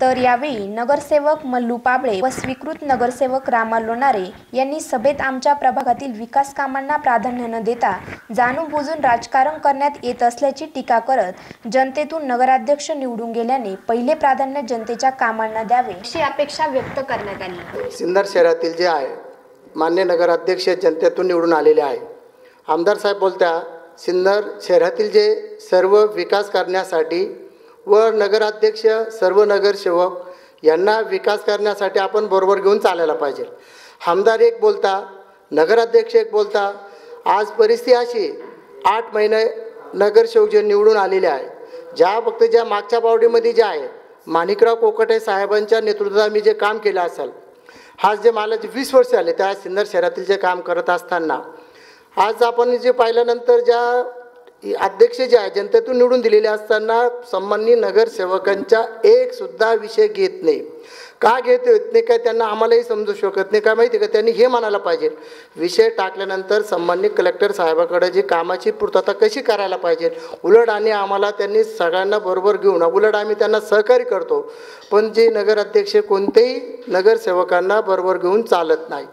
तर यावेळी नगरसेवक मल्लू पाबळे व स्वीकृत नगरसेवक रामा लोणारे यांनी सभेत आमच्या प्रभागातील विकास कामांना प्राधान्य न देता जाणून बुजून राजकारण करण्यात येत असल्याची टीका करत जनतेतून नगराध्यक्ष निवडून गेल्याने पहिले प्राधान्य जनतेच्या कामांना द्यावे अशी अपेक्षा व्यक्त करण्यात आली. सिन्नर शहरातील जे आहे मान्य नगराध्यक्ष जनतेतून निवडून आलेले आहे. आमदार साहेब बोलत्या सिन्नर शहरातील जे सर्व विकास करण्यासाठी व नगराध्यक्ष सर्व नगरसेवक यांना विकास करण्यासाठी आपण बरोबर घेऊन चालायला पाहिजे. आमदार एक बोलता नगराध्यक्ष एक बोलता आज परिस्थिती अशी आठ महिने नगरसेवक जे निवडून आलेले आहे ज्या फक्त ज्या मागच्या बावडीमध्ये जे आहे माणिकराव कोकटे साहेबांच्या नेतृत्वात मी जे काम केलं असेल आज जे मला जे वीस वर्ष आले त्या सिन्नर शहरातील जे काम करत असताना आज आपण जे पाहिल्यानंतर ज्या अध्यक्ष जे आहे जनतेतून निवडून दिलेले असताना संबंधी नगरसेवकांचा एक सुद्धा विषय घेत नाही. का घेत येत नाही काय त्यांना आम्हालाही समजू शकत नाही काय माहिती का? त्यांनी हे म्हणायला पाहिजे. विषय टाकल्यानंतर संबंधित कलेक्टर साहेबाकडे जी कामाची पूर्तता कशी करायला पाहिजे? उलट आणि आम्हाला त्यांनी सगळ्यांना बरोबर घेऊन उलट आम्ही त्यांना सहकार्य करतो. पण जे नगराध्यक्ष कोणतेही नगरसेवकांना बरोबर घेऊन चालत नाही.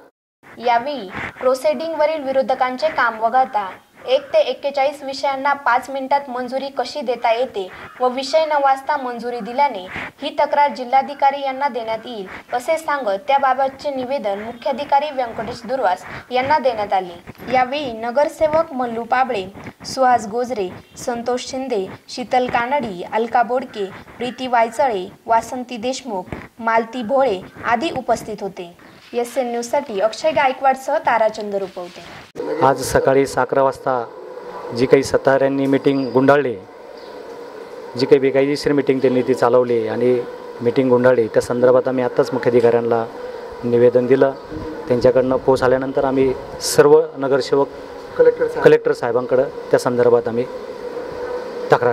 यावेळी प्रोसेडिंगवरील विरोधकांचे काम वगळता एक ते एक्केचाळीस विषयांना पाच मिनिटात मंजुरी कशी देता येते व विषय न वाचता मंजुरी दिल्याने ही तक्रार जिल्हाधिकारी यांना देण्यात येईल असे सांगत त्याबाबतचे निवेदन मुख्याधिकारी व्यंकटेश दुर्वास यांना देण्यात आले. यावेळी नगरसेवक मल्लू पाबळे सुहास गोजरे संतोष शिंदे शीतल कानडी अलका बोडके प्रीती वायचळे वासंती देशमुख मालती भोळे आदी उपस्थित होते. एस एन न्यूजसाठी अक्षय गायकवाडसह ताराचंद रुपवते. आज सकाळी अकरा वाजता जी काही सत्ताऱ्यांनी मिटिंग गुंडाळली जी काही बेकायदेशीर मिटिंग त्यांनी ती चालवली आणि मिटिंग गुंडाळली त्या संदर्भात आम्ही आत्ताच मुख्याधिकाऱ्यांना निवेदन दिलं. त्यांच्याकडनं पोच आल्यानंतर आम्ही सर्व नगरसेवक कलेक्टर कलेक्टर साहेबांकडं त्या संदर्भात आम्ही तक्रार